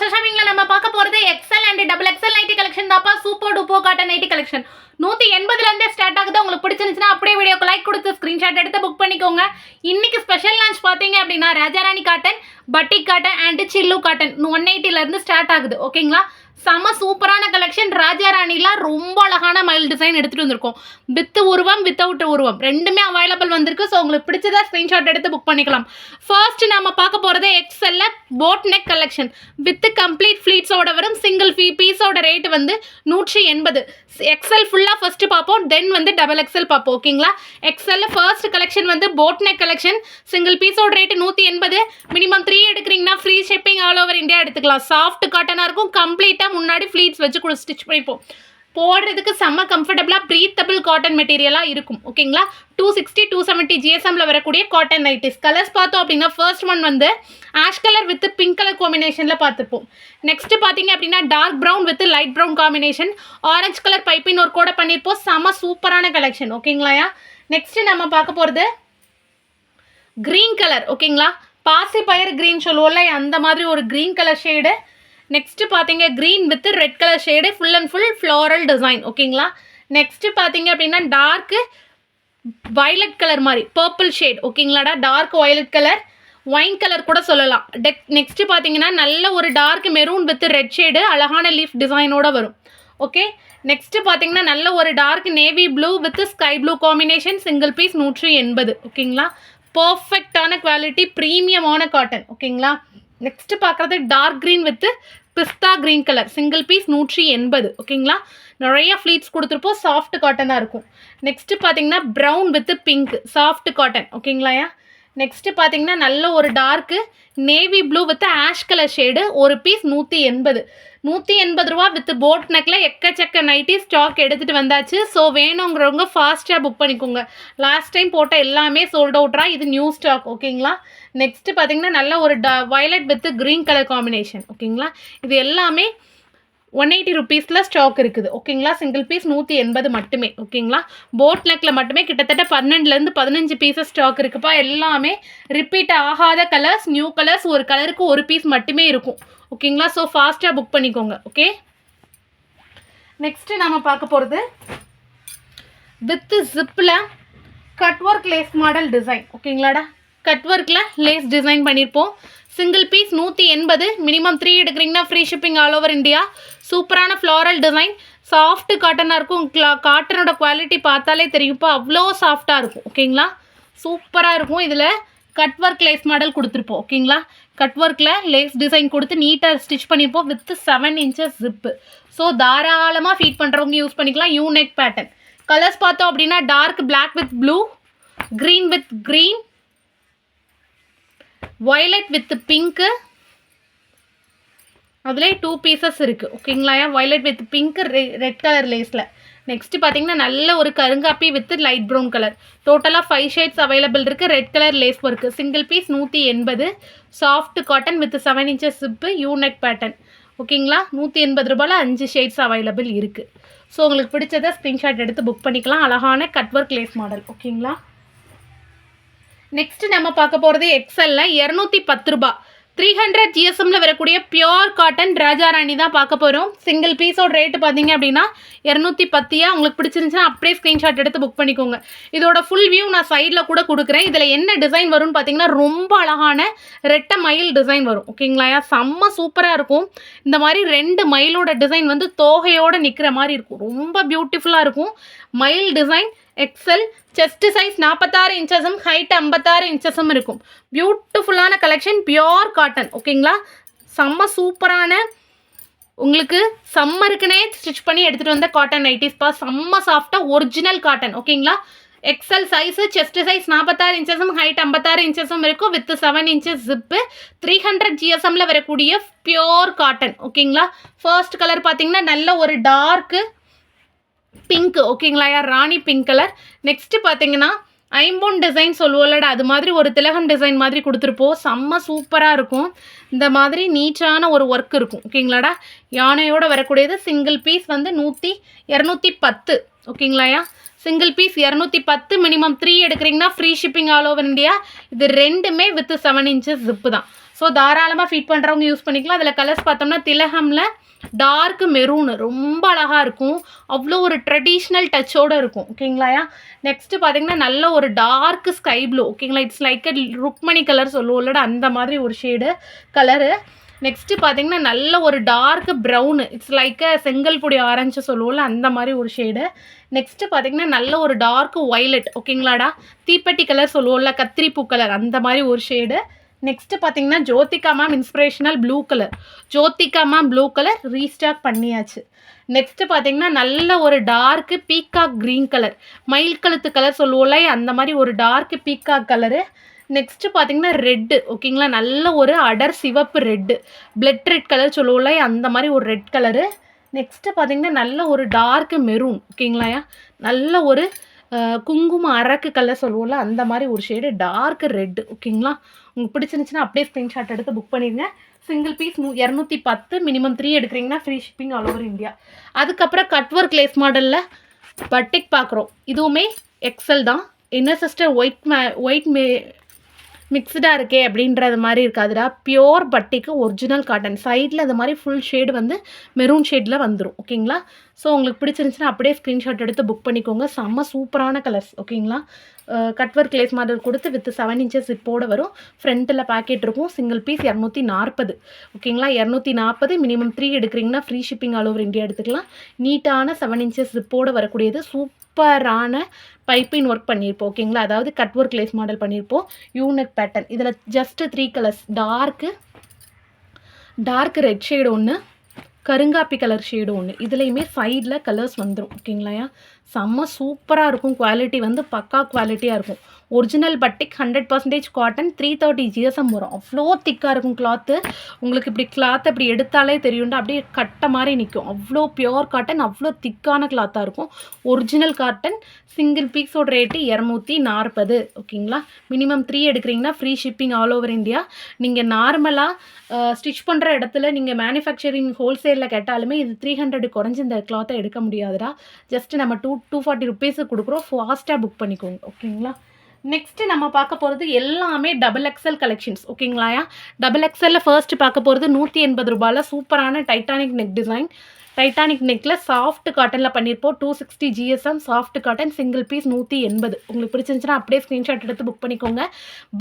Special நம்ம பார்க்க போகிறது XL and double XL nighty collection Thapa super டூப்போ காட்டன் நைட்டி கலெக்ஷன் நூற்றி எண்பதுலேருந்தே ஸ்டார்ட் ஆகுது. உங்களுக்கு பிடிச்சிருந்துச்சுன்னா அப்படியே வீடியோக்கு லைக் கொடுத்து ஸ்க்ரீன்ஷாட் எடுத்து புக் பண்ணிக்கோங்க. இன்னைக்கு ஸ்பெஷல் லான்ச் பார்த்தீங்க அப்படின்னா Rajarani cotton batik cotton and சில்லு காட்டன் ஒன் எயிட்டிலேருந்து ஸ்டார்ட் ஆகுது. ஓகேங்களா செம சூப்பரான கலெக்ஷன் ராஜா ராணிலாம் ரொம்ப அழகான மயில் டிசைன் எடுத்துகிட்டு வந்திருக்கோம். வித் உருவம் வித்தவுட் உருவம். ரெண்டுமே அவைலபிள் வந்திருக்கு. ஸோ உங்களுக்கு பிடிச்சதா ஸ்க்ரீன்ஷாட் எடுத்து புக் பண்ணிக்கலாம். ஃபர்ஸ்ட் நம்ம பார்க்க போகிறது எக்ஸ்எல்ல boat neck collection with complete ஃப்ளீட்ஸோட வரும். சிங்கிள் ஃபீ பீஸோட ரேட் வந்து நூற்றி எண்பது. எக்ஸ்எல் ஃபுல்லாக ஃபர்ஸ்ட் பார்ப்போம். தென் வந்து டபுள் எக்ஸ்எல் பார்ப்போம். ஓகேங்களா எக்ஸல்ல ஃபர்ஸ்ட் கலெக்ஷன் வந்து போட் நெக் கலெக்ஷன் சிங்கிள் பீஸோட ரேட் நூற்றி எண்பது. மினிமம் த்ரீ எடுக்கிறீங்கன்னா free shipping all over India எடுத்துக்கலாம். சாஃப்ட் காட்டனாக இருக்கும். கம்ப்ளீட் கம்ப்ளீட்டாக முன்னாடி ஃப்ளீட்ஸ் வச்சு கூட ஸ்டிச் பண்ணிப்போம். போடுறதுக்கு செம்ம கம்ஃபர்டபுளாக ப்ரீத்தபிள் காட்டன் மெட்டீரியலாக இருக்கும். ஓகேங்களா டூ சிக்ஸ்டி டூ செவன்ட்டி ஜிஎஸ்எம்மில் வரக்கூடிய காட்டன் நைட்டிஸ் கலர்ஸ் பார்த்தோம் அப்படின்னா ஃபர்ஸ்ட் ஒன் வந்து ash colour with pink colour காம்பினேஷனில் பார்த்துப்போம். நெக்ஸ்ட் பார்த்தீங்க அப்படின்னா dark brown with light brown combination orange colour piping ஒரு கூட பண்ணியிருப்போம். செம்ம சூப்பரான கலெக்ஷன் ஓகேங்களாயா நெக்ஸ்ட் நம்ம பார்க்க போகிறது க்ரீன் கலர் ஓகேங்களா பாசி பயர் க்ரீன் சொல்லுவோம்ல அந்த மாதிரி ஒரு க்ரீன் கலர் ஷேடு நெக்ஸ்ட் பார்த்தீங்க green with red colour shade full and full floral design ஓகேங்களா? நெக்ஸ்ட்டு பார்த்தீங்க அப்படின்னா டார்க்கு வயலட் கலர் மாதிரி purple shade ஓகேங்களாடா? Dark violet colour wine colour கூட சொல்லலாம். டெக் நெக்ஸ்ட்டு பார்த்தீங்கன்னா நல்ல ஒரு dark maroon with red shade அழகான லீஃப் டிசைனோட வரும். ஓகே? நெக்ஸ்ட்டு பார்த்தீங்கன்னா நல்ல ஒரு dark navy blue with sky blue combination single piece நூற்றி எண்பது ஓகேங்களா? பர்ஃபெக்டான குவாலிட்டி ப்ரீமியமான காட்டன் ஓகேங்களா? நெக்ஸ்ட் பார்க்குறது dark green with pista green colour single piece நூற்றி எண்பது ஓகேங்களா? நிறைய ஃப்ளீட்ஸ் கொடுத்துருப்போம் சாஃப்ட் காட்டனாக இருக்கும். நெக்ஸ்ட்டு பார்த்தீங்கன்னா brown with pink soft cotton ஓகேங்களாயா next பார்த்தீங்கன்னா நல்ல ஒரு dark navy blue with ash colour shade ஒரு பீஸ் நூற்றி எண்பது. நூற்றி எண்பது ரூபா வித் போட் நெக்கில் எக்கச்சக்க நைட்டி ஸ்டாக் எடுத்துகிட்டு வந்தாச்சு. ஸோ வேணுங்கிறவங்க ஃபாஸ்ட்டாக புக் பண்ணிக்கோங்க. லாஸ்ட் டைம் போட்ட எல்லாமே சோல்ட் அவுட்ரா இது நியூ ஸ்டாக் ஓகேங்களா நெக்ஸ்ட்டு பார்த்தீங்கன்னா நல்ல ஒரு ட violet with green colour combination ஓகேங்களா இது எல்லாமே ஒன் எயிட்டி ருபீஸில் ஸ்டாக் இருக்குது ஓகேங்களா சிங்கிள் பீஸ் நூற்றி எண்பது மட்டுமே ஓகேங்களா போட் நெக்கில் மட்டுமே கிட்டத்தட்ட பன்னெண்டுலேருந்து பதினஞ்சு பீஸஸ் ஸ்டாக் இருக்குப்பா. எல்லாமே ரிப்பீட் ஆகாத கலர்ஸ் நியூ கலர்ஸ் ஒரு கலருக்கு ஒரு பீஸ் மட்டுமே இருக்கும். ஓகேங்களா? ஸோ ஃபாஸ்ட்டாக புக் பண்ணிக்கோங்க ஓகே நெக்ஸ்ட்டு நம்ம பார்க்க போகிறது with ஜிப்பில் cut work lace model design ஓகேங்களாடா? Cut ஒர்க்கில் லேஸ் டிசைன் பண்ணியிருப்போம் சிங்கிள் பீஸ் நூற்றி எண்பது மினிமம் த்ரீ எடுக்கிறீங்கன்னா free shipping all over India சூப்பரான ஃப்ளாரல் டிசைன் சாஃப்ட் காட்டனாக இருக்கும். காட்டனோட குவாலிட்டி பார்த்தாலே தெரியும்ப்பா அவ்வளோ சாஃப்டாக இருக்கும் ஓகேங்களா? சூப்பராக இருக்கும். இதில் கட் ஒர்க் லேஸ் மாடல் கொடுத்துருப்போம் ஓகேங்களா? கட் ஒர்க்கில் லேஸ் டிசைன் கொடுத்து நீட்டாக ஸ்டிச் பண்ணியிருப்போம் with seven inches zip so தாராளமாக ஃபீட் பண்ணுறவங்க யூஸ் பண்ணிக்கலாம். யூனெக் பேட்டர்ன் கலர்ஸ் பார்த்தோம் அப்படின்னா dark black with blue green with green violet with pink அதுலேயே டூ பீசஸ் இருக்குது ஓகேங்களா violet with pink red colour லேஸில் next பார்த்தீங்கன்னா நல்ல ஒரு கருங்காப்பி வித் லைட் ப்ரௌன் கலர் டோட்டலாக ஃபைவ் ஷேட்ஸ் அவைலபிள் இருக்குது red colour lace work single piece நூற்றி எண்பது. Soft cotton with seven inches zip unique pattern ஓகேங்களா நூற்றி எண்பது ரூபாயில் அஞ்சு ஷேட்ஸ் அவைலபிள் இருக்குது ஸோ உங்களுக்கு பிடிச்சதை ஸ்க்ரீன்ஷாட் எடுத்து புக் பண்ணிக்கலாம். அழகான கட் ஒர்க் லேஸ் மாடல் ஓகேங்களா நெக்ஸ்ட் நம்ம பார்க்க போகிறது எக்ஸலில் இரநூத்தி பத்து ரூபா த்ரீ ஹண்ட்ரட் ஜிஎஸ்எம்மில் வரக்கூடிய பியோர் காட்டன் ராஜா ராணி தான் பார்க்க போகிறோம் சிங்கிள் பீஸோட ரேட்டு பார்த்தீங்க அப்படின்னா இரநூத்தி பத்தியா? உங்களுக்கு பிடிச்சிருந்துச்சுன்னா அப்படியே ஸ்க்ரீன்ஷாட் எடுத்து புக் பண்ணிக்கோங்க. இதோட ஃபுல் வியூ நான் சைடில் கூட கொடுக்குறேன். இதில் என்ன டிசைன் வரும்னு பார்த்தீங்கன்னா ரொம்ப அழகான ரெட்டை மயில் டிசைன் வரும். ஓகேங்களா செம்ம சூப்பராக இருக்கும். இந்த மாதிரி ரெண்டு மயிலோட டிசைன் வந்து தோகையோடு நிற்கிற மாதிரி இருக்கும். ரொம்ப பியூட்டிஃபுல்லாக இருக்கும். மயில் டிசைன் எக்ஸல் செஸ்ட் சைஸ் நாற்பத்தாறு இன்ச்சஸும் ஹைட் ஐம்பத்தாறு இன்ச்சஸும் இருக்கும். பியூட்டிஃபுல்லான கலெக்ஷன் பியோர் காட்டன் ஓகேங்களா செம்ம சூப்பரான உங்களுக்கு சம்மருக்குனே ஸ்டிச் பண்ணி எடுத்துகிட்டு வந்த காட்டன் நைட்டிஸ்ப்பா செம்ம சாஃப்டாக ஒரிஜினல் காட்டன் ஓகேங்களா எக்ஸல் சைஸு செஸ்ட் சைஸ் நாற்பத்தாறு இன்ச்சஸும் ஹைட் ஐம்பத்தாறு இன்ச்சஸும் இருக்கும். With seven inches zip three hundred ஜிஎஸ்எம்மில் வரக்கூடிய பியோர் காட்டன் ஓகேங்களா ஃபர்ஸ்ட் கலர் பார்த்தீங்கன்னா நல்ல ஒரு டார்க்கு பிங்க் ஓகேங்களா யார்? ராணி பிங்க் கலர் நெக்ஸ்ட்டு பார்த்தீங்கன்னா ஐம்பொன் டிசைன் சொல்லுவோம்லடா அது மாதிரி ஒரு திலகம் டிசைன் மாதிரி கொடுத்துருப்போம். செம்ம சூப்பராக இருக்கும். இந்த மாதிரி நீட்டான ஒரு ஒர்க் இருக்கும் ஓகேங்களாடா யானையோட வரக்கூடியது சிங்கிள் பீஸ் வந்து நூற்றி இரநூத்தி பத்து ஓகேங்களாயா சிங்கிள் பீஸ் இரநூத்தி பத்து மினிமம் த்ரீ எடுக்கிறீங்கன்னா free shipping all over India இது ரெண்டுமே வித் செவன் இன்ச்சஸ் ஜிப்பு தான். ஸோ தாராளமாக ஃபீட் பண்ணுறவங்க யூஸ் பண்ணிக்கலாம். அதில் கலர்ஸ் பார்த்தோம்னா திலகமில் டார்க் மெரூனு ரொம்ப அழகாக இருக்கும். அவ்வளோ ஒரு ட்ரெடிஷ்னல் டச்சோடு இருக்கும். ஓகேங்களாயா நெக்ஸ்ட்டு பார்த்தீங்கன்னா நல்ல ஒரு டார்க் ஸ்கை ப்ளூ ஓகேங்களா it's like a Rukmani colour சொல்லுவோம்லடா அந்த மாதிரி ஒரு ஷேடு கலரு நெக்ஸ்ட்டு பார்த்தீங்கன்னா நல்ல ஒரு டார்க் ப்ரௌனு இட்ஸ் லைக் செங்கல் பொடி ஆரஞ்சு சொல்லுவோம்ல அந்த மாதிரி ஒரு ஷேடு நெக்ஸ்ட்டு பார்த்தீங்கன்னா நல்ல ஒரு டார்க் ஒய்லட் ஓகேங்களாடா தீப்பெட்டி கலர் சொல்லுவோம்ல கத்திரிப்பூ கலர் அந்த மாதிரி ஒரு ஷேடு நெக்ஸ்ட்டு பார்த்தீங்கன்னா Jyothika ma'am inspirational blue colour Jyothika ma'am blue colour restock பண்ணியாச்சு. நெக்ஸ்ட்டு பார்த்தீங்கன்னா நல்ல ஒரு டார்க்கு பீகாக் க்ரீன் கலர் மயில் கழுத்து கலர் சொல்லுவோம்ல அந்த மாதிரி ஒரு டார்க்கு பீகாக் கலரு நெக்ஸ்ட்டு பார்த்தீங்கன்னா ரெட்டு ஓகேங்களா நல்ல ஒரு அடர் சிவப்பு ரெட்டு பிளட் ரெட் கலர் சொல்லுவோம்ல அந்த மாதிரி ஒரு ரெட் கலரு நெக்ஸ்ட்டு பார்த்தீங்கன்னா நல்ல ஒரு டார்க் மெரூன் ஓகேங்களாயா நல்ல ஒரு குங்கும அரக்கு கலர் சொல்லுவோம்ல அந்த மாதிரி ஒரு ஷேடு டார்க் ரெட்டு ஓகேங்களா உங்களுக்கு பிடிச்சிருந்துச்சுன்னா அப்படியே ஸ்க்ரீன்ஷாட் எடுத்து புக் பண்ணிடுங்க சிங்கிள் பீஸ் நூ இரநூத்தி பத்து மினிமம் த்ரீ எடுக்கிறீங்கன்னா free shipping all over India அதுக்கப்புறம் கட் ஒர்க் லேஸ் மாடலில் பட்டிக் பார்க்குறோம் இதுவுமே எக்ஸல் தான். என்ன சிஸ்டர் ஒயிட் மே ஒயிட் மே மிக்ஸ்டாக இருக்கே அப்படின்றது மாதிரி இருக்காதுடா. பியோர் பட்டிக்கு ஒரிஜினல் காட்டன் சைடில் இந்த மாதிரி ஃபுல் ஷேடு வந்து மெரூன் ஷேடில் வந்துடும் ஓகேங்களா ஸோ உங்களுக்கு பிடிச்சிருந்துச்சுன்னா அப்படியே ஸ்க்ரீன்ஷாட் எடுத்து புக் பண்ணிக்கோங்க. செம்ம சூப்பரான கலர்ஸ் ஓகேங்களா கட் ஒர்க் லேஸ் மாடல் கொடுத்து வித் செவன் இன்ச்சஸ் இப்போட வரும். ஃப்ரண்ட்டில் பேக்கெட் இருக்கும். சிங்கிள் பீஸ் இரநூத்தி நாற்பது. ஓகேங்களா இரநூத்தி நாற்பது மினிமம் த்ரீ எடுக்கிறீங்கன்னா free shipping all over India எடுத்துக்கலாம். நீட்டான செவன் இன்ச்சஸ் இப்போட வரக்கூடியது. சூப்பரான பைப்பிங் ஒர்க் பண்ணியிருப்போம் ஓகேங்களா அதாவது கட் ஒர்க் லேஸ் மாடல் பண்ணியிருப்போம் யூனிக் பேட்டர்ன் இதில் just three colours dark dark red shade ஒன்று கருங்காப்பி கலர் ஷேடு ஒன்று இதுலேயுமே சைடில் கலர்ஸ் வந்துடும் ஓகேங்களாயா செம்ம சூப்பராக இருக்கும் குவாலிட்டி வந்து பக்கா குவாலிட்டியாக இருக்கும். Original batik hundred percentage cotton three thirty GSM வரும். அவ்வளோ திக்காக இருக்கும் கிளாத்து உங்களுக்கு இப்படி கிளாத் அப்படி எடுத்தாலே தெரியும்டா. அப்படியே கட்ட மாதிரி நிற்கும் அவ்வளோ பியோர் காட்டன் அவ்வளோ திக்கான கிளாத்தாக இருக்கும். ஒரிஜினல் காட்டன் சிங்கிள் பீக்ஸோட ரேட்டு இரநூத்தி நாற்பது. ஓகேங்களா மினிமம் த்ரீ எடுக்கிறீங்கன்னா free shipping all over India நீங்கள் நார்மலாக ஸ்டிச் பண்ணுற இடத்துல நீங்கள் மேனுஃபேக்சரிங் ஹோல்சேலில் கேட்டாலுமே இது த்ரீ ஹண்ட்ரட் குறைஞ்சி இந்த கிளாத்தை எடுக்க முடியாதுடா. ஜஸ்ட் நம்ம டூ டூ ஃபார்ட்டி ருபீஸுக்கு கொடுக்குறோம். ஃபாஸ்ட்டாக புக் பண்ணிக்கோங்க ஓகேங்களா நெக்ஸ்ட்டு நம்ம பார்க்க போகிறது எல்லாமே டபுள் எக்ஸல் கலெக்ஷன்ஸ் ஓகேங்களாயா டபுள் எக்ஸலில் ஃபர்ஸ்ட் பார்க்க போகிறது நூற்றி எண்பது ரூபாயில் சூப்பரான டைட்டானிக் நெக் டிசைன் டைட்டானிக் நெக்கில் சாஃப்ட் காட்டனில் பண்ணியிருப்போம் two sixty GSM soft cotton single piece நூற்றி எண்பது. உங்களுக்கு பிடிச்சிருந்துச்சுன்னா அப்படியே ஸ்க்ரீன்ஷாட் எடுத்து புக் பண்ணிக்கோங்க.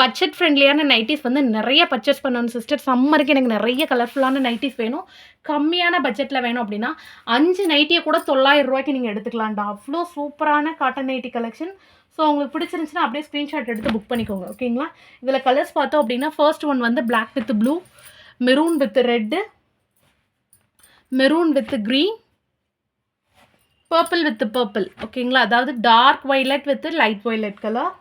பட்ஜெட் ஃப்ரெண்ட்லியான நைட்டிஸ் வந்து நிறைய பர்ச்சேஸ் பண்ணணும் சிஸ்டர் சம்மருக்கு எனக்கு நிறைய கலர்ஃபுல்லான நைட்டிஸ் வேணும். கம்மியான பட்ஜெட்டில் வேணும் அப்படின்னா அஞ்சு நைட்டியை கூட தொள்ளாயிரம் ரூபாய்க்கு நீங்கள் எடுத்துக்கலாம்டா. அவ்வளோ சூப்பரான காட்டன் நைட்டி கலெக்ஷன் ஸோ உங்களுக்கு பிடிச்சிருந்துச்சுன்னா அப்படியே ஸ்க்ரீன்ஷாட் எடுத்து புக் பண்ணிக்கோங்க ஓகேங்களா இதில் கலர்ஸ் பார்த்தோம் அப்படின்னா ஃபர்ஸ்ட் ஒன் வந்து black with blue maroon with red maroon with green purple with purple ஓகேங்களா அதாவது dark violet with light violet colour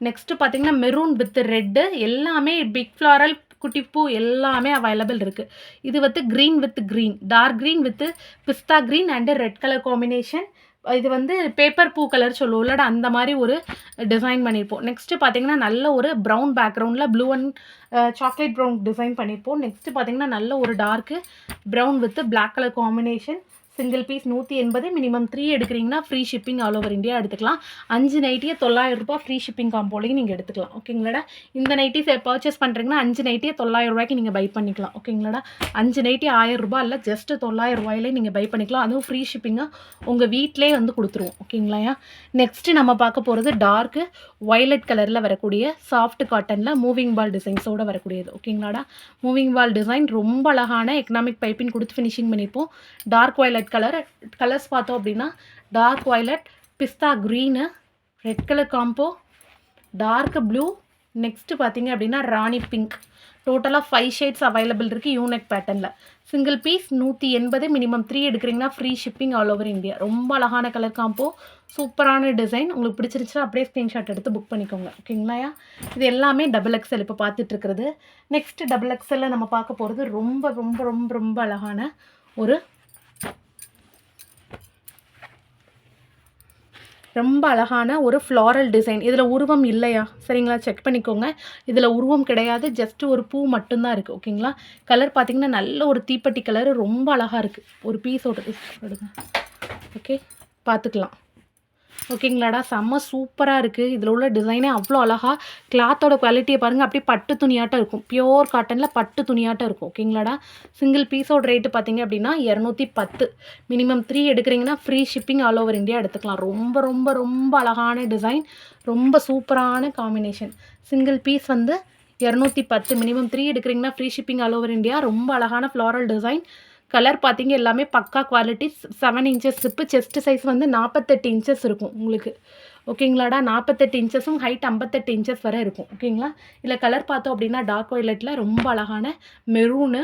next பார்த்தீங்கன்னா மெரூன் வித் ரெட்டு எல்லாமே பிக் ஃப்ளாரல் குட்டிப்பூ எல்லாமே அவைலபிள் இருக்குது இது வந்து green with green dark green with pista green and red colour combination இது வந்து பேப்பர் பூ கலர் சொல்லுவோம்லடா அந்த மாதிரி ஒரு டிசைன் பண்ணியிருப்போம் நெக்ஸ்ட்டு பார்த்தீங்கன்னா நல்ல ஒரு ப்ரௌன் பேக்ரவுண்டில் blue and chocolate brown design பண்ணியிருப்போம் நெக்ஸ்ட்டு பார்த்தீங்கன்னா நல்ல ஒரு dark brown with black colour combination single piece நூற்றி எண்பது மினிமம் த்ரீ எடுக்கிறீங்கன்னா free shipping all over India எடுத்துக்கலாம். அஞ்சு நைட்டியே தொள்ளாயிரம் ரூபாய் ஃப்ரீ ஷிப்பிங் காம்போலையும் நீங்கள் எடுத்துக்கலாம். ஓகேங்களாடா இந்த நைட்டி பர்ச்சேஸ் பண்ணுறீங்கன்னா அஞ்சு நைட்டியே தொள்ளாயிரம் ரூபாய்க்கு நீங்கள் பை பண்ணிக்கலாம். ஓகேங்களாடா அஞ்சு நைட்டி ஆயிரம் ரூபாய் இல்லை ஜஸ்ட் தொள்ளாயிரம் ரூபாயிலே நீங்கள் பை பண்ணிக்கலாம். அதுவும் ஃப்ரீ ஷிப்பிங்காக உங்கள் வீட்டிலே வந்து கொடுத்துருவோம். ஓகேங்களாயா நெக்ஸ்ட்டு நம்ம பார்க்க போகிறது டார்க்கு ஒய்லட் கலரில் வரக்கூடிய சாஃப்ட் காட்டனில் மூவிங் பால் டிசைன்ஸோட வரக்கூடியது. ஓகேங்களாடா மூவிங் பால் டிசைன் ரொம்ப அழகான எக்கனாமிக் பைப்பின் கொடுத்து ஃபினிஷிங் பண்ணிப்போம். டார்க் ரெட் கலர் கலர்ஸ் பார்த்தோம் அப்படின்னா டார்க் வயலட் பிஸ்தா green red colour combo dark blue next பார்த்தீங்க அப்படின்னா ராணி பிங்க் டோட்டலாக ஃபைவ் ஷேட்ஸ் அவைலபிள் இருக்குது யூனெக் பேட்டர்னில் சிங்கிள் பீஸ் நூற்றி எண்பது மினிமம் த்ரீ எடுக்கிறீங்கன்னா free shipping all over India ரொம்ப அழகான கலர் காம்போ சூப்பரான டிசைன் உங்களுக்கு பிடிச்சிருச்சுன்னா அப்படியே ஸ்க்ரீன்ஷாட் எடுத்து புக் பண்ணிக்கோங்க. ஓகேங்களாயா இது எல்லாமே டபுள் எக்ஸல் இப்போ பார்த்துட்ருக்குறது நெக்ஸ்ட்டு நெக்ஸ்ட் டபுள் எக்ஸலில் நம்ம பார்க்க போகிறது ரொம்ப ரொம்ப ரொம்ப ரொம்ப அழகான ஒரு ரொம்ப அழகான ஒரு ஃப்ளாரல் டிசைன் இதில் உருவம் இல்லையா? சரிங்களா? செக் பண்ணிக்கோங்க. இதில் உருவம் கிடையாது. ஜஸ்ட் ஒரு பூ மட்டும்தான் இருக்குது ஓகேங்களா கலர் பார்த்தீங்கன்னா நல்ல ஒரு தீப்பெட்டி கலர் ரொம்ப அழகாக இருக்குது ஒரு பீஸோட எடுங்க ஓகே பார்த்துக்கலாம் ஓகேங்களாடா? செம்ம சூப்பராக இருக்குது இதில் உள்ள டிசைனே அவ்வளோ அழகாக கிளாத்தோட குவாலிட்டியை பாருங்கள் அப்படியே பட்டு துணியாட்டம் இருக்கும். பியோர் காட்டனில் பட்டு துணியாட்டம் இருக்கும். ஓகேங்களாடா? சிங்கிள் பீஸோட ரேட்டு பார்த்தீங்க அப்படின்னா இரநூத்தி பத்து. மினிமம் த்ரீ எடுக்கிறீங்கன்னா free shipping all over India எடுத்துக்கலாம். ரொம்ப ரொம்ப ரொம்ப அழகான டிசைன் ரொம்ப சூப்பரான காம்பினேஷன் சிங்கிள் பீஸ் வந்து இரநூத்தி பத்து. மினிமம் த்ரீ எடுக்கிறீங்கன்னா free shipping all over India ரொம்ப அழகான ஃப்ளாரல் டிசைன் கலர் பார்த்தீங்க எல்லாமே பக்கா quality seven inches zip chest size வந்து நாற்பத்தெட்டு இன்ச்சஸ் இருக்கும் உங்களுக்கு. ஓகேங்களாடா நாற்பத்தெட்டு இன்ச்சஸும் ஹைட் ஐம்பத்தெட்டு இன்ச்சஸ் வரை இருக்கும். ஓகேங்களா இல்லை கலர் பார்த்தோம் அப்படின்னா டார்க் வயலட்டில் ரொம்ப அழகான மெரூனு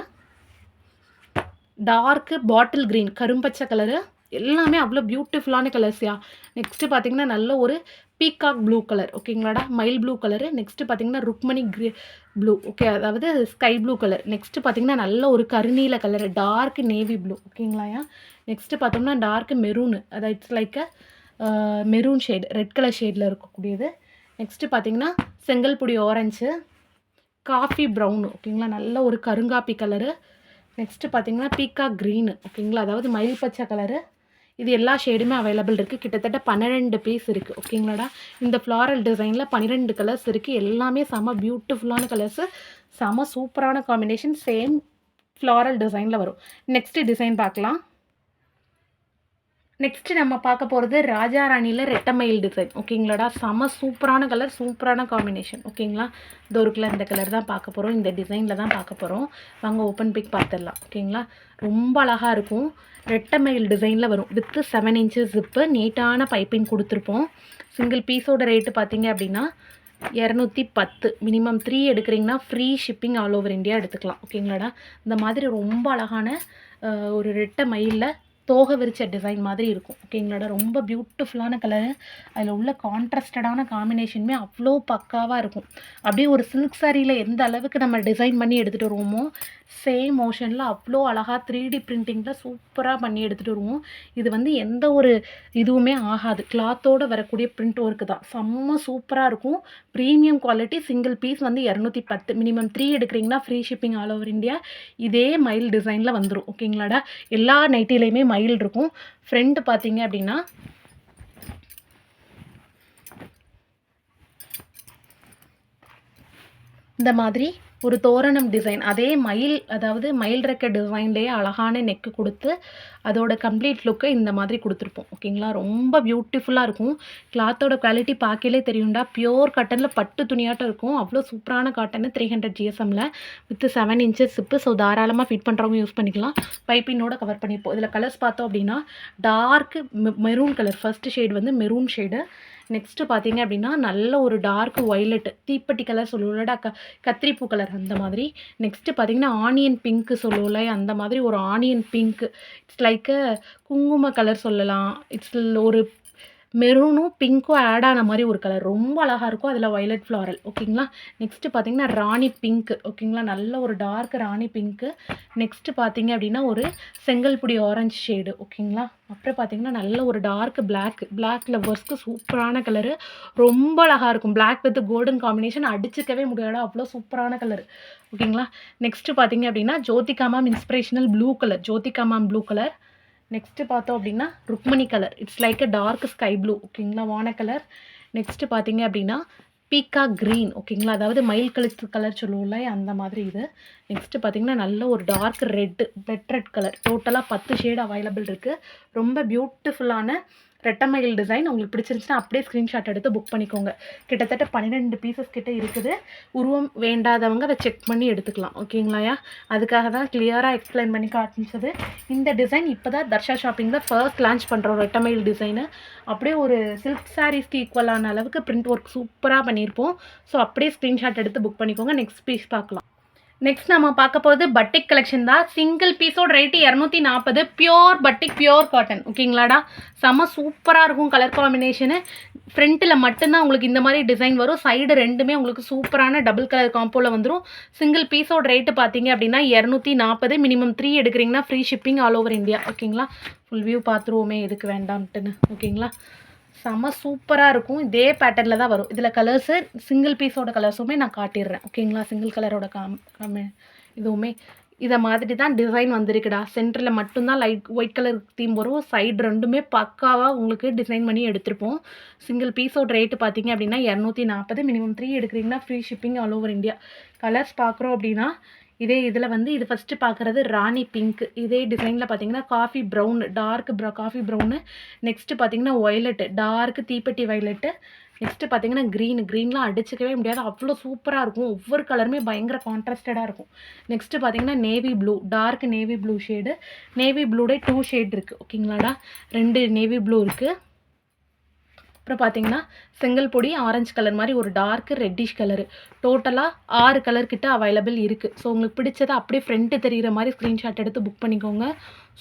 டார்க்கு பாட்டில் க்ரீன் கரும்பச்சை கலரு எல்லாமே அவ்வளோ பியூட்டிஃபுல்லான கலர்ஸ்யா நெக்ஸ்ட்டு பார்த்தீங்கன்னா நல்ல ஒரு பீகாக் ப்ளூ கலர் ஓகேங்களாடா மைல் ப்ளூ கலரு நெக்ஸ்ட்டு பார்த்தீங்கன்னா ருக்மணி க்ரீ ப்ளூ ஓகே அதாவது ஸ்கை ப்ளூ கலர் நெக்ஸ்ட்டு பார்த்தீங்கன்னா நல்ல ஒரு கருநீல கலர் டார்க் நேவி ப்ளூ ஓகேங்களாயா நெக்ஸ்ட்டு பார்த்தோம்னா டார்க் மெரூனு அதாவது it's like a maroon shade red colour ஷேடில் இருக்கக்கூடியது. நெக்ஸ்ட்டு பார்த்தீங்கன்னா செங்கல்புடி ஆரஞ்சு காஃபி ப்ரௌனு ஓகேங்களா நல்ல ஒரு கருங்காப்பி கலரு நெக்ஸ்ட்டு பார்த்தீங்கன்னா பீக்கா க்ரீனு ஓகேங்களா அதாவது மயில் பச்சை கலரு இது எல்லா ஷேடுமே அவைலபிள் இருக்குது கிட்டத்தட்ட பன்னிரெண்டு பீஸ் இருக்குது ஓகேங்களாடா இந்த ஃப்ளாரல் டிசைனில் பன்னிரெண்டு கலர்ஸ் இருக்குது எல்லாமே செம பியூட்டிஃபுல்லான கலர்ஸு செம சூப்பரான காம்பினேஷன் சேம் ஃப்ளாரல் டிசைனில் வரும். நெக்ஸ்ட்டு டிசைன் பார்க்கலாம். நெக்ஸ்ட்டு நம்ம பார்க்க போகிறது ராஜா ராணியில் ரெட்டமயில் டிசைன் ஓகேங்களாடா செம சூப்பரான கலர் சூப்பரான காம்பினேஷன் ஓகேங்களா இது ஒரு கலர் இந்த கலர் தான் பார்க்க போகிறோம் இந்த டிசைனில் தான் பார்க்க போகிறோம் வாங்க ஓப்பன் பிக் பார்த்துடலாம். ஓகேங்களா ரொம்ப அழகாக இருக்கும். ரெட்டமயில் டிசைனில் வரும். வித்து செவன் இன்ச்சஸ் ஜிப்பு நீட்டான பைப்பிங் கொடுத்துருப்போம். சிங்கிள் பீஸோட ரேட்டு பார்த்தீங்க அப்படின்னா இரநூத்தி பத்து. மினிமம் த்ரீ எடுக்கிறீங்கன்னா free shipping all over India எடுத்துக்கலாம். ஓகேங்களாடா இந்த மாதிரி ரொம்ப அழகான ஒரு ரெட்டை மயிலில் தோகை விரிச்ச டிசைன் மாதிரி இருக்கும். ஓகேங்களோட ரொம்ப பியூட்டிஃபுல்லான கலரு அதில் உள்ள கான்ட்ராஸ்டடான காம்பினேஷனுமே அவ்வளோ பக்காவாக இருக்கும். அப்படியே ஒரு சில்க் சாரியில் எந்த அளவுக்கு நம்ம டிசைன் பண்ணி எடுத்துகிட்டு வருவோமோ சேம் மோஷனில் அவ்வளோ அழகாக த்ரீ டி பிரிண்டிங்கில் சூப்பராக பண்ணி எடுத்துகிட்டு வருவோம். இது வந்து எந்த ஒரு இதுவுமே ஆகாது. கிளாத்தோடு வரக்கூடிய பிரிண்ட் ஒர்க்கு தான். செம்ம சூப்பராக இருக்கும். ப்ரீமியம் குவாலிட்டி சிங்கிள் பீஸ் வந்து இரநூத்தி பத்து. மினிமம் த்ரீ எடுக்கிறீங்கன்னா free shipping all over India இதே மயில் டிசைனில் வந்துடும் ஓகேங்களாடா எல்லா நைட்டிலையுமே மயில் இருக்கும். ஃப்ரண்ட் பார்த்தீங்க அப்படின்னா இந்த மாதிரி ஒரு தோரணம் டிசைன் அதே மயில் அதாவது மயில் ரெக்க டிசைன்லேயே அழகான நெக்கு கொடுத்து அதோட கம்ப்ளீட் லுக்கை இந்த மாதிரி கொடுத்துருப்போம். ஓகேங்களா ரொம்ப பியூட்டிஃபுல்லாக இருக்கும். கிளாத்தோட குவாலிட்டி பார்க்கலே தெரியும்டா. பியோர் காட்டனில் பட்டு துணியாட்டம் இருக்கும். அவ்வளோ சூப்பரான cotton three hundred ஜிஎஸ்எம்மில் with seven inches zip so தாராளமாக ஃபிட் பண்ணுறவங்க யூஸ் பண்ணிக்கலாம். பைப்பினோட கவர் பண்ணிப்போம் இதில் கலர்ஸ் பார்த்தோம் அப்படின்னா dark maroon colour first shade வந்து மெரூன் ஷேடு நெக்ஸ்ட்டு பார்த்தீங்க அப்படின்னா நல்ல ஒரு டார்க் ஒய்லெட் தீப்பெட்டி கலர் சொல்லுவோம்லடா க கத்திரிப்பூ கலர் அந்த மாதிரி. நெக்ஸ்ட்டு பார்த்தீங்கன்னா ஆனியன் பிங்க்கு சொல்லுவோம்ல அந்த மாதிரி ஒரு ஆனியன் பிங்க் இட்ஸ் லைக் குங்கும கலர் சொல்லலாம். இட்ஸ் ஒரு மெரூனும் பிங்க்கும் ஆட் ஆன மாதிரி ஒரு கலர் ரொம்ப அழகாக இருக்கும். அதில் வயலட் ஃப்ளாரல் ஓகேங்களா நெக்ஸ்ட்டு பார்த்தீங்கன்னா ராணி பிங்க்கு ஓகேங்களா நல்ல ஒரு டார்க் ராணி பிங்க்கு நெக்ஸ்ட்டு பார்த்தீங்க அப்படின்னா ஒரு செங்கல்புடி ஆரஞ்சு ஷேடு ஓகேங்களா அப்புறம் பார்த்தீங்கன்னா நல்ல ஒரு டார்க் பிளாக் பிளாக் லவ்வர்ஸ்க்கு சூப்பரான கலரு ரொம்ப அழகாக இருக்கும். பிளாக் வித் கோல்டன் காம்பினேஷன் அடிச்சுக்கவே முடியாது? அவ்வளோ சூப்பரான கலர் ஓகேங்களா நெக்ஸ்ட்டு பார்த்தீங்க அப்படின்னா Jyothika ma'am inspirational blue colour Jyothika ma'am blue colour next பார்த்தோம் அப்படின்னா Rukmani colour it's like a dark sky blue ஓகேங்களா வான கலர் நெக்ஸ்ட்டு பார்த்தீங்க அப்படின்னா பீக்கா க்ரீன் ஓகேங்களா அதாவது மயில் கழுத்து கலர் சொல்லுவோம்ல அந்த மாதிரி இது. நெக்ஸ்ட்டு பார்த்தீங்கன்னா நல்ல ஒரு dark red bed red colour டோட்டலாக பத்து ஷேட் அவைலபிள் இருக்குது ரொம்ப பியூட்டிஃபுல்லான ரெட்டமயில் டிசைன் உங்களுக்கு பிடிச்சிருந்துச்சுன்னா அப்படியே ஸ்க்ரீன்ஷாட் எடுத்து புக் பண்ணிக்கோங்க. கிட்டத்தட்ட பன்னிரெண்டு பீசஸ் கிட்ட இருக்குது. உருவம் வேண்டாதவங்க அதை செக் பண்ணி எடுத்துக்கலாம். ஓகேங்களாயா அதுக்காக தான் கிளியராக எக்ஸ்பிளைன் பண்ணி காட்டுச்சது இந்த டிசைன் இப்போ தான் தர்ஷா ஷாப்பிங்கில் ஃபர்ஸ்ட் லான்ச் பண்ணுறோம் ரெட்டமயில் டிசைனு அப்படியே ஒரு சில்க் சாரீஸ்க்கு ஈக்குவலான அளவுக்கு பிரிண்ட் ஒர்க் சூப்பராக பண்ணியிருப்போம். ஸோ அப்படியே ஸ்க்ரீன்ஷாட் எடுத்து புக் பண்ணிக்கோங்க. நெக்ஸ்ட் பீஸ் பார்க்கலாம். நெக்ஸ்ட் நம்ம பார்க்க போகிறது பட்டிக் கலெக்ஷன் தான். சிங்கிள் பீஸோட ரேட்டு இரநூத்தி நாற்பது பியோர் பட்டிக் பியோர் காட்டன் ஓகேங்களாடா செம்ம சூப்பராக இருக்கும் கலர் காம்பினேஷனு ஃப்ரண்ட்டில் மட்டும்தான் உங்களுக்கு இந்த மாதிரி டிசைன் வரும். சைடு ரெண்டுமே உங்களுக்கு சூப்பரான டபுள் கலர் காம்போவில் வந்துடும் சிங்கிள் பீஸோட ரேட்டு பார்த்தீங்க அப்படின்னா இரநூத்தி நாற்பது மினிமம் த்ரீ எடுக்கிறீங்கன்னா free shipping all over India ஓகேங்களா ஃபுல் வியூ பார்த்துருவோமே. எதுக்கு வேண்டாம்ட்டுன்னு. ஓகேங்களா செம சூப்பராக இருக்கும். இதே பேட்டர்னில் தான் வரும். இதில் கலர்ஸு சிங்கிள் பீஸோட கலர்ஸுமே நான் காட்டிடுறேன். ஓகேங்களா சிங்கிள் கலரோட காம் காமி இதுவுமே. இதை மாதிரி தான் டிசைன் வந்திருக்குடா. சென்டரில் மட்டும்தான் லைட் ஒயிட் கலர் தீம் வரும். சைடு ரெண்டுமே பக்காவாக உங்களுக்கு டிசைன் பண்ணி எடுத்திருப்போம். சிங்கிள் பீஸோட ரேட்டு பார்த்தீங்க அப்படின்னா இரநூத்தி நாற்பது. மினிமம் த்ரீ எடுக்கிறீங்கன்னா free shipping all over India colours பார்க்குறோம் அப்படின்னா இதே இதில் வந்து இது ஃபஸ்ட்டு பார்க்குறது ராணி பிங்க் இதே டிசைனில் பார்த்தீங்கன்னா coffee brown dark brown coffee brown next பார்த்தீங்கன்னா ஒய்லெட்டு டார்க் தீப்பெட்டி வயலட்டு நெக்ஸ்ட்டு பார்த்தீங்கன்னா க்ரீன் க்ரீன்லாம் அடிச்சுக்கவே முடியாது. அவ்வளோ சூப்பராக இருக்கும். ஒவ்வொரு கலருமே பயங்கர கான்ட்ராஸ்டடாக இருக்கும். நெக்ஸ்ட்டு பார்த்தீங்கன்னா navy blue dark navy blue shade navy ப்ளூடே two shade இருக்குது ஓகேங்களாடா ரெண்டு நேவி ப்ளூ இருக்குது அப்புறம் பார்த்தீங்கன்னா செங்கல் பொடி ஆரஞ்சு கலர் மாதிரி ஒரு டார்க்கு ரெட்டிஷ் கலரு டோட்டலாக ஆறு கலர் கிட்ட அவைலபிள் இருக்குது ஸோ உங்களுக்கு பிடிச்சதை அப்படியே ஃப்ரண்ட்டு தெரிகிற மாதிரி ஸ்க்ரீன்ஷாட் எடுத்து புக் பண்ணிக்கோங்க.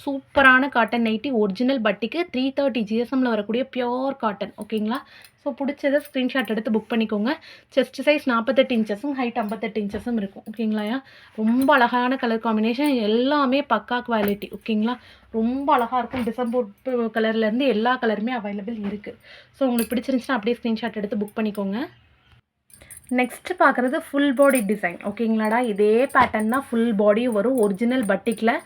சூப்பரான cotton nightie original batik three thirty ஜிஎஸ்எம்மில் வரக்கூடிய பியோர் காட்டன் ஓகேங்களா ஸோ பிடிச்சதை ஸ்க்ரீன்ஷாட் எடுத்து புக் பண்ணிக்கோங்க. செஸ்ட் சைஸ் நாற்பத்தெட்டு இன்ச்சஸும் ஹைட் ஐம்பத்தெட்டு இன்ச்சஸும் இருக்கும். ஓகேங்களாயா ரொம்ப அழகான கலர் காம்பினேஷன் எல்லாமே பக்கா குவாலிட்டி ஓகேங்களா ரொம்ப அழகாக இருக்கும். டிசம்பர் கலர்லேருந்து எல்லா கலருமே அவைலபிள் இருக்குது ஸோ உங்களுக்கு பிடிச்சிருந்துச்சுன்னா அப்படியே ஸ்க்ரீன்ஷாட் எடுத்து புக் பண்ணிக்கோங்க. நெக்ஸ்ட்டு பார்க்குறது ஃபுல் பாடி டிசைன் ஓகேங்களாடா இதே பேட்டர்ன் தான் ஃபுல் பாடியும் வரும். ஒரிஜினல் பட்டிக்கில்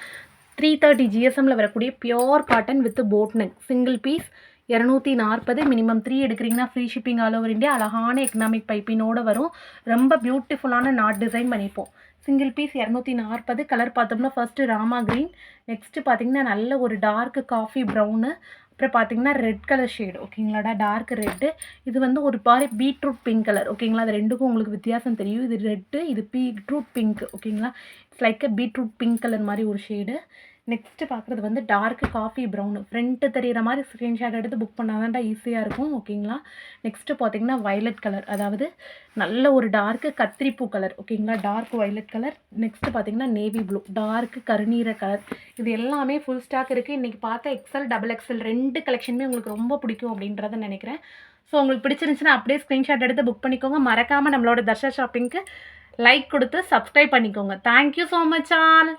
த்ரீ தேர்ட்டி ஜிஎஸ்எம்மில் வரக்கூடிய pure cotton with boat neck single piece இரநூத்தி நாற்பது மினிமம் த்ரீ எடுக்கிறீங்கன்னா free shipping all over India அழகான எக்கனாமிக் பைப்பினோட வரும். ரொம்ப பியூட்டிஃபுல்லான நாட் டிசைன் பண்ணிப்போம். சிங்கிள் பீஸ் இரநூத்தி நாற்பது கலர் பார்த்தோம்னா ஃபர்ஸ்ட்டு ராமா க்ரீன் நெக்ஸ்ட்டு பார்த்தீங்கன்னா நல்ல ஒரு டார்க் காஃபி ப்ரௌனு அப்புறம் பார்த்தீங்கன்னா ரெட் கலர் ஷேடு ஓகேங்களாடா டார்க் ரெட்டு இது வந்து ஒரு பாரு பீட்ரூட் பிங்க் கலர் ஓகேங்களா அது ரெண்டுக்கும் உங்களுக்கு வித்தியாசம் தெரியும். இது ரெட்டு இது பீட்ரூட் பிங்க் ஓகேங்களா it's like a beetroot pink colour மாதிரி ஒரு ஷேடு நெக்ஸ்ட்டு பார்க்குறது வந்து டார்க் காஃபி ப்ரௌனு ஃப்ரண்ட்டு தெரிகிற மாதிரி ஸ்க்ரீன்ஷாட் எடுத்து புக் பண்ணாதான்டா ஈஸியாக இருக்கும் ஓகேங்களா நெக்ஸ்ட்டு பார்த்தீங்கன்னா வயலட் கலர் அதாவது நல்ல ஒரு டார்க்கு கத்திரிப்பூ கலர் ஓகேங்களா டார்க் வயலட் கலர் நெக்ஸ்ட்டு பார்த்தீங்கன்னா நேவி ப்ளூ டார்க் கருநீர கலர் இது எல்லாமே ஃபுல் ஸ்டாக் இருக்குது இன்றைக்கி பார்த்த எக்ஸல் டபுள் எக்ஸல் ரெண்டு கலெக்ஷனுமே உங்களுக்கு ரொம்ப பிடிக்கும் அப்படின்றத நினைக்கிறேன். ஸோ உங்களுக்கு பிடிச்சிருந்துச்சுன்னா அப்படியே ஸ்க்ரீன்ஷாட் எடுத்து புக் பண்ணிக்கோங்க. மறக்காமல் நம்மளோட தர்ஷா ஷாப்பிங்க்கு லைக் கொடுத்து சப்ஸ்கிரைப் பண்ணிக்கோங்க. Thank you so much all